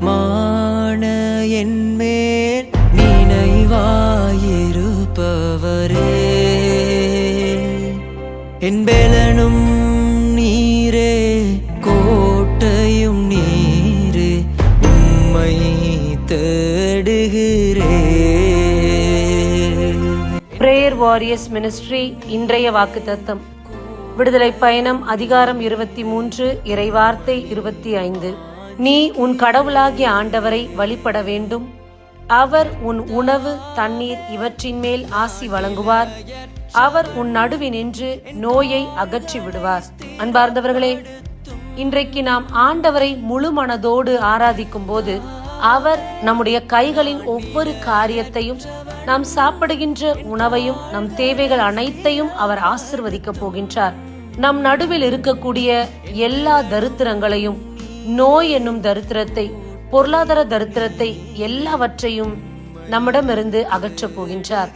மான என்மேல் நினைவாயிருப்பவரே. என்பேலனும் நீரே கோட்டையும் நீரே உம்மை தேடுகிறே. பிரேயர் வாரியர்ஸ் மினிஸ்ட்ரி இன்றைய வாக்கு தத்தம் விடுதலை பயணம் அதிகாரம் இருபத்தி மூன்று இறைவார்த்தை இருபத்தி ஐந்து. நீ உன் கடவுளாகிய ஆண்டவரை வழிபட வேண்டும். அவர் உன் உணவு தண்ணீர் இவற்றின் மேல் ஆசி வழங்குவார். அவர் உன் நடுவினின்று நோயை அகற்றி விடுவார். அன்பார்ந்தவர்களே இன்றைக்கு நாம் ஆண்டவரை முழு மனதோடு ஆராதிக்கும் போது அவர் நம்முடைய கைகளின் ஒவ்வொரு காரியத்தையும் நாம் சாப்பிடுகின்ற உணவையும் நம் தேவைகள் அனைத்தையும் அவர் ஆசிர்வதிக்க போகின்றார். நம் நடுவில் இருக்கக்கூடிய எல்லா தரித்திரங்களையும் நோய் என்னும் தரித்திரத்தை பொருளாதார தரித்திரத்தை எல்லாவற்றையும் நம்மிடமிருந்து அகற்றப் போகின்றார்.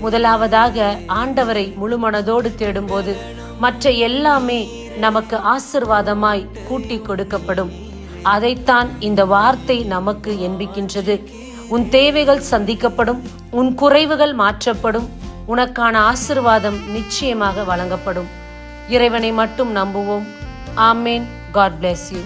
முதலாவதாக ஆண்டவரை முழு மனதோடு தேடும்போது மற்ற எல்லாமே நமக்கு ஆசிர்வாதமாய் கூட்டி கொடுக்கப்படும். அதைத்தான் இந்த வார்த்தை நமக்கு என்பிக்கின்றது உன் தேவைகள் சந்திக்கப்படும் உன் குறைவுகள் மாற்றப்படும் உனக்கான ஆசிர்வாதம் நிச்சயமாக வழங்கப்படும். இறைவனை மட்டும் நம்புவோம். ஆமேன். God bless you.